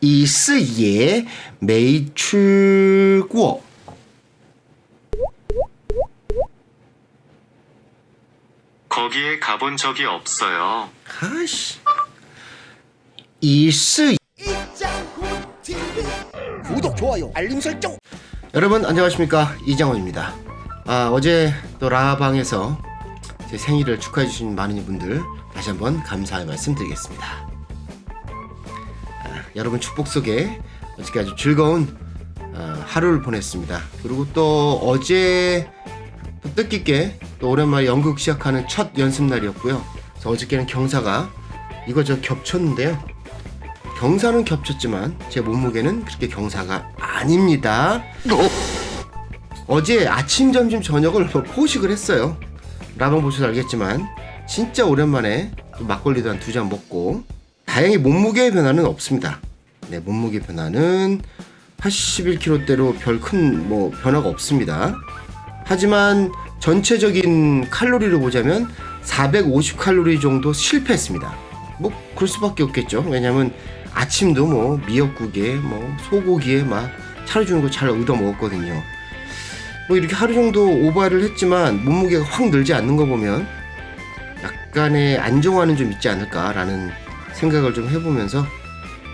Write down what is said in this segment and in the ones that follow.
이 스예 메이 추고 거기에 가본 적이 없어요. 아씨. 이스 구독 좋아요 알림 설정. 여러분 안녕하십니까 이장원입니다. 아 어제 또 라방에서 제 생일을 축하해 주신 많은 분들 다시 한번 감사의 말씀드리겠습니다. 아, 여러분 축복 속에 어저께 아주 즐거운 아, 하루를 보냈습니다. 그리고 또 어제 또 뜻깊게 또 오랜만에 연극 시작하는 첫 연습 날이었고요. 그래서 어저께는 경사가 이거 저 겹쳤는데요. 경사는 겹쳤지만 제 몸무게는 그렇게 경사가 아닙니다. 어제 아침, 점심, 저녁을 포식을 했어요. 라방 보셔서 알겠지만 진짜 오랜만에 또 막걸리도 한 두 잔 먹고 다행히 몸무게의 변화는 없습니다. 네, 몸무게 변화는 81kg대로 별 큰 뭐 변화가 없습니다. 하지만 전체적인 칼로리를 보자면 450칼로리 정도 실패했습니다. 뭐 그럴 수밖에 없겠죠. 왜냐면 아침도 뭐 미역국에 뭐 소고기에 막 차려주는 거 잘 얻어 먹었거든요. 뭐 이렇게 하루 정도 오버를 했지만 몸무게가 확 늘지 않는 거 보면 약간의 안정화는 좀 있지 않을까라는 생각을 좀 해보면서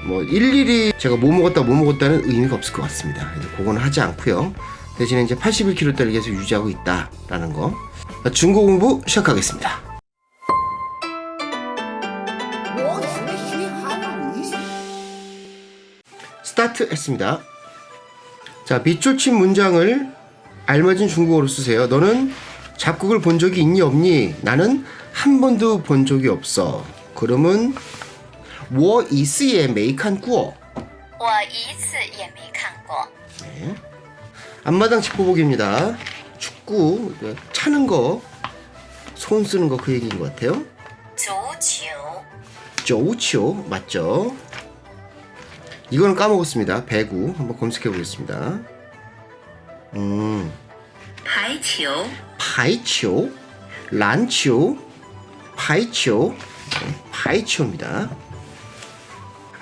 뭐 일일이 제가 뭐 먹었다 뭐 먹었다는 의미가 없을 것 같습니다. 그래서 그건 하지 않고요. 대신에 이제 81kg대를 계속 유지하고 있다라는 거. 중고 공부 시작하겠습니다. 스타트 했습니다. 자, 밑줄친 문장을 알맞은 중국어로 쓰세요. 너는 잡국을 본 적이 있니 없니? 나는 한 번도 본 적이 없어. 그러면 我一次也没看过.我一次也没看过。 앞마당 짚어보기입니다. 축구 이거 차는 거, 손 쓰는 거 그 얘기인 것 같아요. 足球， 쪼우치오 맞죠? 이거는 까먹었습니다. 배구 한번 검색해 보겠습니다. 음, 排球， 파이치오, 란치오, 파이치오, 네, 파이치오입니다.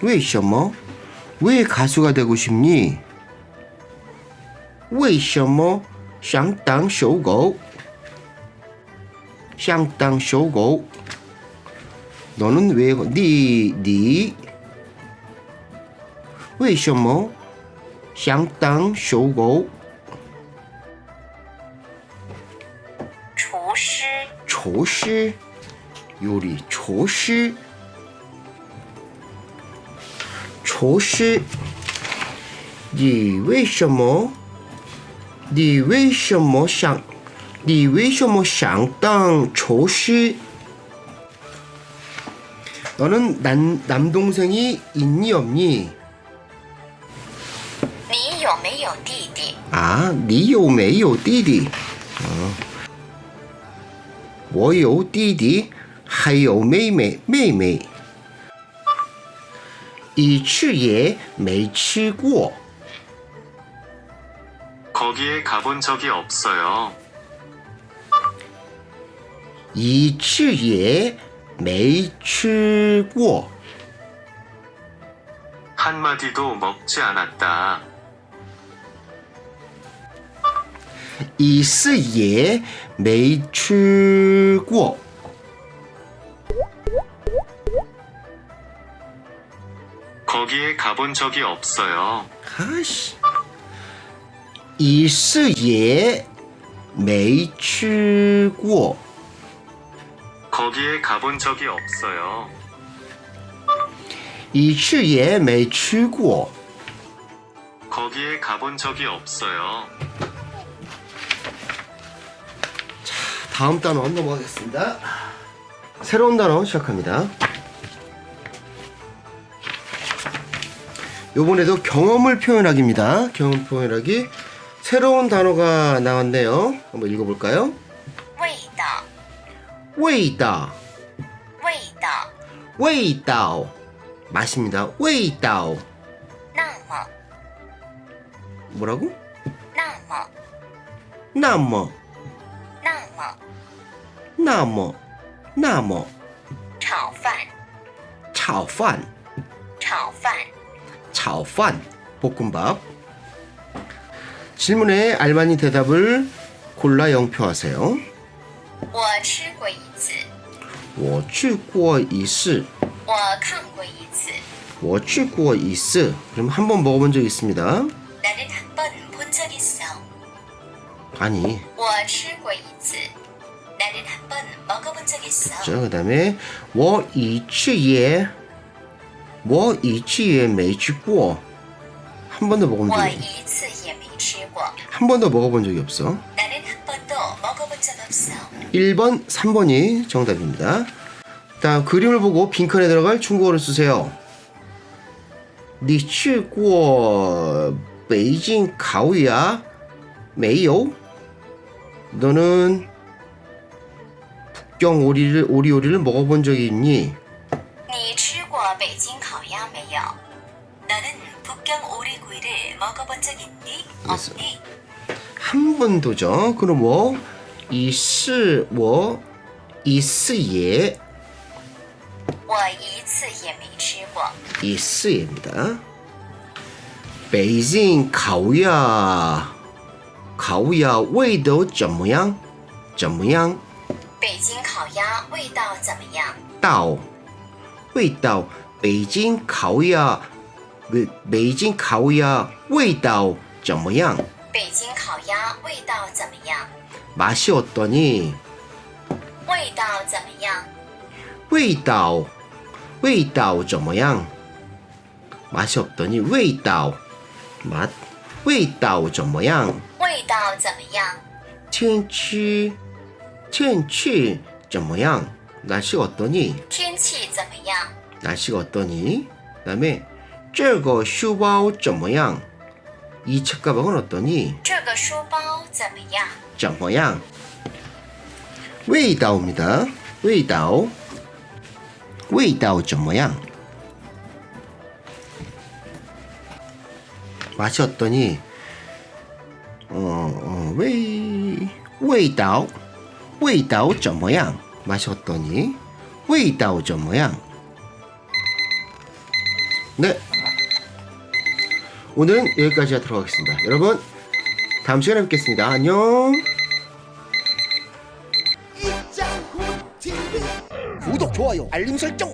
为什么?왜 가수가 되고 싶니? 为什么想当小狗?想当小狗. 너는 왜, 니, 니, 为什么想当小狗?厨师，厨师 요리 厨师 厨师你为什么你为什么想你为什么想当厨师 너는 난 남동생이 있니 없니? 你有没有弟弟？ 아, 你有没有弟弟?哦我有弟弟，还有妹妹，妹妹。 이 추예 매치고 거기에 가본 적이 없어요. 이 추예 매치고 한 마디도 먹지 않았다. 이 쓰예 매치고 거기에 가본 적이 없어요. 아씨，一次也没吃过。 거기에 가본 적이 없어요. 一次也没吃过。 거기에 가본 적이 없어요. 다음 단어 넘어가겠습니다. 새로운 단어 시작합니다. 요번에도 경험을 표현하기입니다. 경험 표현하기. 새로운 단어가 나왔네요. 한번 읽어볼까요? 味道， 웨이다, 味道。 웨이다오. 맛입니다. 웨이다오. 那么， 뭐라고? 那么， 나머, 那么， 나머, 나머. 炒饭，炒饭,炒饭。炒饭, 볶음밥. 질문에 알맞은 대답을 골라 영표하세요. 我吃过一次，我去过一次.我看过一次。我去过一次. 그럼 한 번 먹어본 적 있습니다. 나는 한 번 본 적 있어. 아니. 我吃过一次。나는 한 번 먹어본 적 있어. 자, 그다음에 我一次也 我一次也没吃过. 한 번도 먹어본 我 적이 一次也没吃过。 한 번도 먹어본 적이 없어. 나는 한 번도 먹어본 적 없어. 1번, 3번이 정답입니다. 다음 그림을 보고 빈칸에 들어갈 중국어를 쓰세요. 你去过北京烤鸭没有? 너는 북경 오리를 오리 요리를 먹어본 적이 있니? 你吃过北京烤鸭没有? 너는 북경 오리구이를 먹어본 적 있니? 알겠어. 없니? 한 번도죠. 그럼 뭐 이스 뭐 이스예 我一次也没吃过。 이스입니다. 베이징 가오야 가오야 味道怎么样?怎么样?北京烤鸭味道怎么样？道味道 北京烤鸭北北京烤鸭味道怎么样?北京烤鸭味道怎么样？ 맛이 어떠니? 味道怎么样？味道味道怎么样? 맛이 없더니 味道 맛 味道怎么样?味道怎么样？天气天气怎么样? 날씨가 어떠니? 天气怎么样？ 날씨가 어떠니? 그다음에 这个书包怎么样? 이 책가방은 어떠니? 这个书包怎么样？怎么样? 웨이다오입니다. 웨이다오. 웨이다오 怎么样? 맛이 어떠니? 어, 어 웨이 웨이다오. 웨이다오 怎么样? 맛이 어떠니? 웨이다오 怎么样? 네. 오늘은 여기까지 하도록 하겠습니다. 여러분, 다음 시간에 뵙겠습니다. 안녕. 구독 좋아요 알림 설정